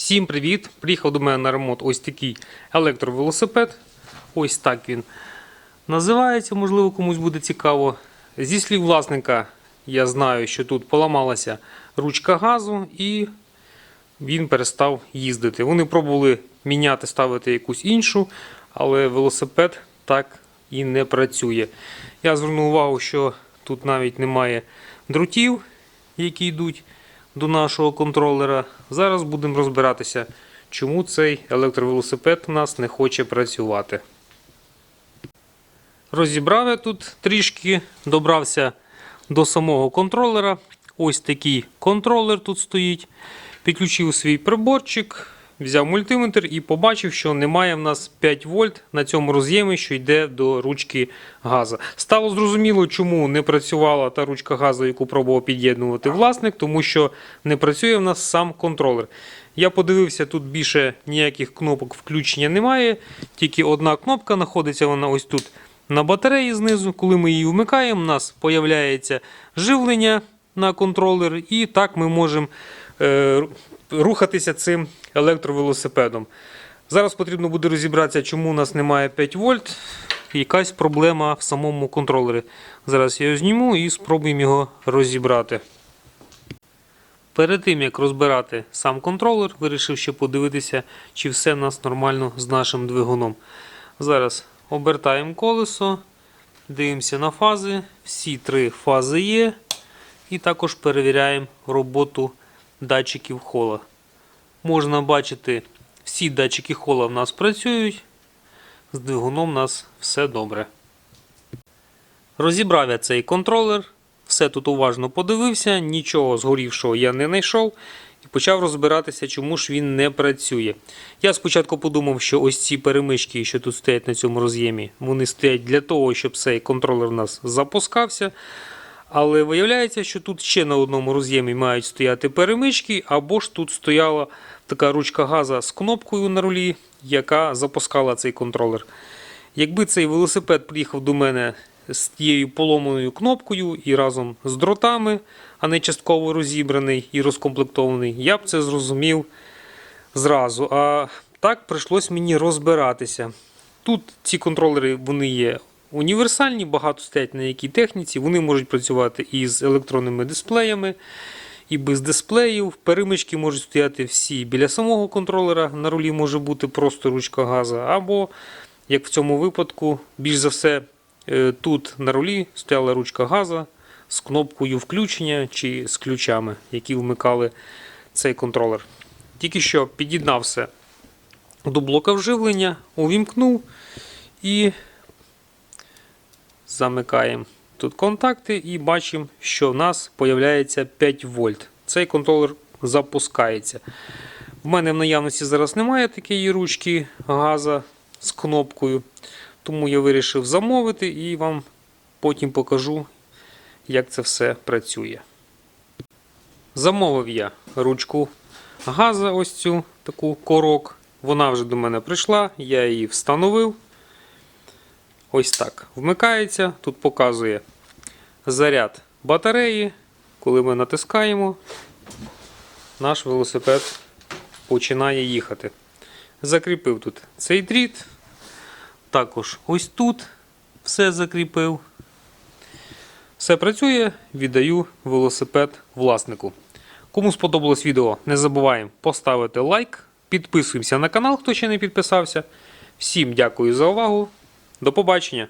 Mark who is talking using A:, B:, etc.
A: Всім привіт! Приїхав до мене на ремонт ось такий електровелосипед. Ось так він називається, можливо, комусь буде цікаво. Зі слів власника, я знаю, що тут поламалася ручка газу і він перестав їздити. Вони пробували міняти, ставити якусь іншу, але велосипед так і не працює. Я звернув увагу, що тут навіть немає дротів, які йдуть до нашого контролера. Зараз будемо розбиратися, чому цей електровелосипед у нас не хоче працювати. Розібрав я тут трішки, добрався до самого контролера. Ось такий контролер тут стоїть. Підключив свій приборчик, взяв мультиметр і побачив, що немає в нас 5 вольт на цьому роз'ємі, що йде до ручки газу. Стало зрозуміло, чому не працювала та ручка газу, яку пробував під'єднувати власник, тому що не працює в нас сам контролер. Я подивився, тут більше ніяких кнопок включення немає, тільки одна кнопка знаходиться вона ось тут на батареї знизу. Коли ми її вмикаємо, у нас з'являється живлення на контролер, і так ми можемо рухатися цим електровелосипедом. Зараз потрібно буде розібратися, чому у нас немає 5 вольт. Якась проблема в самому контролері. Зараз я його зніму і спробуємо його розібрати. Перед тим як розбирати сам контролер, вирішив ще подивитися, чи все у нас нормально з нашим двигуном. Зараз обертаємо колесо, дивимося на фази. Всі три фази є. І також перевіряємо роботу датчиків хола. Можна бачити, всі датчики хола в нас працюють. З двигуном у нас все добре. Розібрав я цей контролер. Все тут уважно подивився, нічого згорівшого я не знайшов і почав розбиратися, чому ж він не працює. Я спочатку подумав, що ось ці перемички, що тут стоять на цьому роз'ємі, вони стоять для того, щоб цей контролер у нас запускався. Але виявляється, що тут ще на одному роз'ємі мають стояти перемички, або ж тут стояла така ручка газа з кнопкою на рулі, яка запускала цей контролер. Якби цей велосипед приїхав до мене з тією поломаною кнопкою і разом з дротами, а не частково розібраний і розкомплектований, я б це зрозумів зразу. А так прийшлось мені розбиратися. Тут ці контролери вони є універсальні, багато стоять на якій техніці. Вони можуть працювати і з електронними дисплеями, і без дисплеїв. Перемички можуть стояти всі біля самого контролера. На рулі може бути просто ручка газу, або, як в цьому випадку, більш за все, е, тут на рулі стояла ручка газу з кнопкою включення чи з ключами, які вмикали цей контролер. Тільки що під'єднав все до блока вживлення, увімкнув і замикаємо тут контакти і бачимо, що в нас з'являється 5 вольт. Цей контролер запускається. В мене в наявності зараз немає такої ручки газа з кнопкою, тому я вирішив замовити і вам потім покажу, як це все працює. Замовив я ручку газа, ось цю таку корок. Вона вже до мене прийшла, я її встановив. Ось так. Вмикається, тут показує заряд батареї. Коли ми натискаємо, наш велосипед починає їхати. Закріпив тут цей дріт. Також ось тут все закріпив. Все працює, віддаю велосипед власнику. Кому сподобалось відео, не забуваємо поставити лайк, підписуємося на канал, хто ще не підписався. Всім дякую за увагу. До побачення!